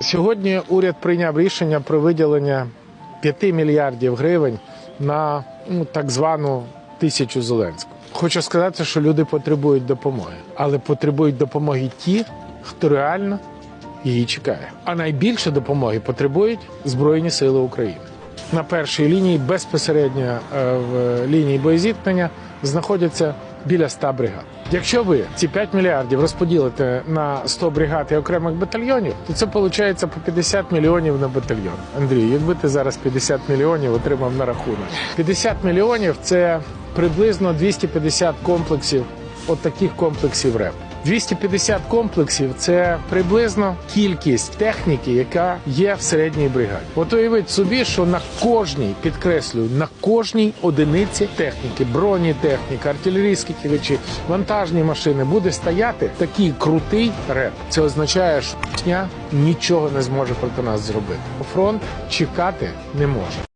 Сьогодні уряд прийняв рішення про виділення 5 мільярдів гривень на ну, так звану тисячу Зеленського. Хочу сказати, що люди потребують допомоги, але потребують допомоги ті, хто реально її чекає. А найбільше допомоги потребують Збройні Сили України. На першій лінії безпосередньо е, в лінії боєзіткнення знаходяться біля 100 бригад. Якщо ви ці 5 мільярдів розподілите на 100 бригад і окремих батальйонів, то це виходить по 50 мільйонів на батальйон. Андрій, якби ти зараз 50 мільйонів отримав на рахунок. 50 мільйонів це приблизно 250 комплексів, от таких комплексів РЕП. 250 комплексів це приблизно кількість техніки, яка є в середній бригаді. От уявіть собі, що на кожній, підкреслюю, на кожній одиниці техніки, бронетехніка, артилерійські кілечі, вантажні машини буде стояти такий крутий реп. Це означає, що нічого не зможе проти нас зробити. Фронт чекати не може.